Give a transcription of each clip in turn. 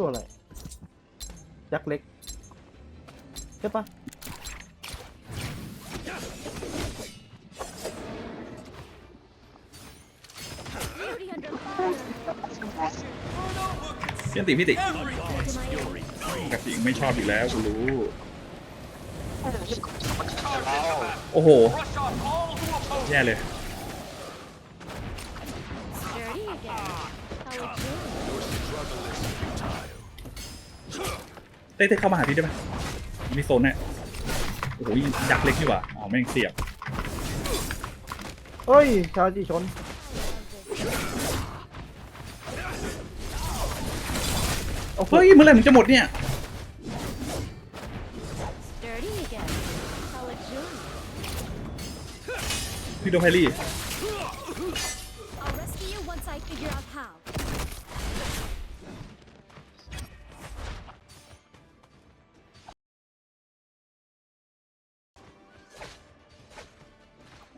ตัวอะไร ยักษ์เล็ก ใช่ปะเพี่ยนติพี่ติกติไม่ชอบอีกแล้วกูรู้โอ้โหแย่เลย เต้เต้เข้ามาหาพี่ได้ไหมมีโซนเนี่ยโอ้โหยักษ์เล็กนี่หว่าอ๋อแม่งเสียบเฮ้ย ชาวจีชนโอ้โหเฮ้ยเมื่อไหร่มันจะหมดเนี่ย Dirty again. How would you? พี่โดนแพรรี่ I'll rescue you once I figure out how.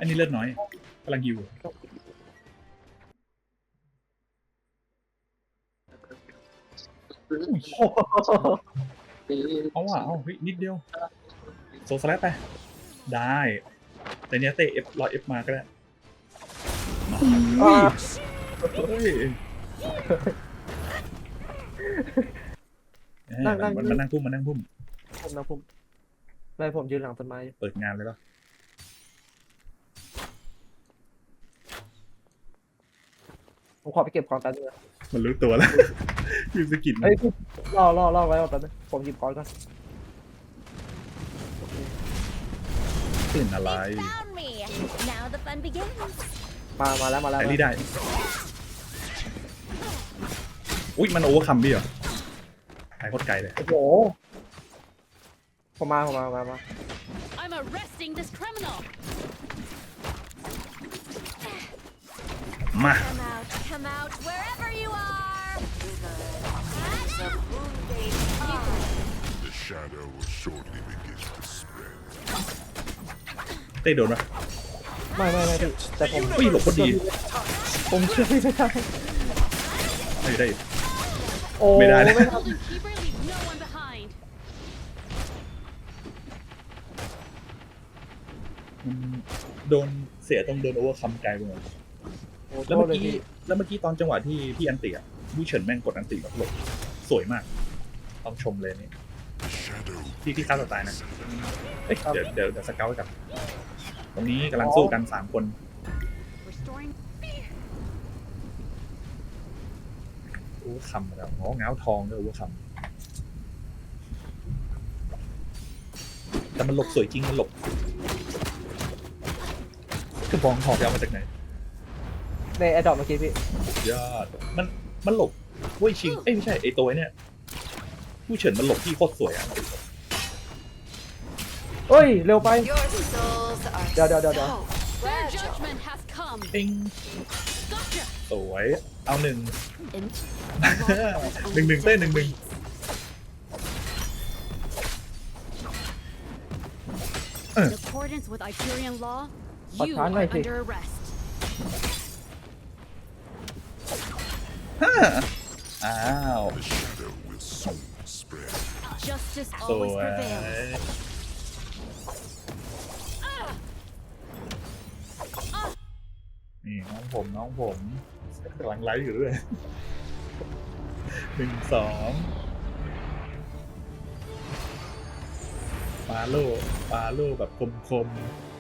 อันนี้เลือดน้อยกำลังยิวอุ้ยโอ้โหเอาว่ะเอาเฮ้ยนิดเดียว โซสแลปไป ได้ แต่เนี้ยเตะเอฟรอเอฟมาก็ได้อ่าเฮ้ยเอ้ยนั่งนั่งมันมันนั่งพุ่มมันนั่งพุ่มผมนะผมอะไรผมยืนหลังต้นไม้ เปิดงานเลยปะ ผมขอไปเก็บของแป๊บนึงนะมันรู้ตัวแล้วอยู่สกินเฮ้ยล่อล่อล่อไว้ก่อนแป๊บนึงผมหยิบของก่อนตื่นอะไร You found me. Now the fun begins. มามาแล้วมาแล้วแต่รี่ได้ อุ้ยมันโอเวอร์คัมพี่เหรอหายโคตรไกลเลย โอ้โหผมมาผมมามามา I'm arresting this criminal. มา Come out, come out, wherever you are. The shadow will shortly begin to spread. เต้โดนปะไม่ไม่ไม่พี่แต่ผมอุ้ยหลบโคตรดีผมเชื่อพี่ไม่ได้ได้อยู่ได้อยู่ โอ้ไม่ได้นะไม่ได้ Golden Keeper, leave no one behind. มันโดนเสียตรงโดนโอเวอร์คัมไกลไปหมดโอ้ แล้วโทเมื่ษอเลยกี้พี่แล้วเมื่อกี้ตอนจังหวะที่พี่อันติอะผู้เฉินแม่งกดอันติแบบหลบสวยมาก ต้องชมเลยนี่ The shadow พี่พี่ฆ่าตัวตายนะเอ้ยเดี๋ยวเดี๋ยวเดี๋ยวสเกลไว้กับ ตรงนี้กำลังสู้กันสามคน Restoring โอเวอร์คัมแล้วอ๋อง้าวทองด้วยโอเวอร์คัมแต่มันหลบสวยจริงมันหลบกระบองทองไปเอามาจากไหน ในแอดดอปเมื่อกี้พี่ยอดมันมันหลบเว้ยชิงเอ้ยไม่ใช่ไอตัวเนี่ยผู้เฉินมันหลบที่โคตรสวยอะเฮ้ยเร็วไป Your souls are Đợi, đợi, đợi, đợi. so Their fragile. judgment has come. เอง Gotcha. สวยเอาหนึ่ง In หนึ่งหนึ่งเต้นหนึ่งหนึ่ง in accordance with Iberian law, Bật you phán are này thì- under arrest. อ้าว The shadow will soon spread. Justice ส always วย prevails. นี่น้องผมน้องผมกำลังไลฟ์อยู่ด้วยหนึ่งสองปาโลปาโลแบบคมคมๆ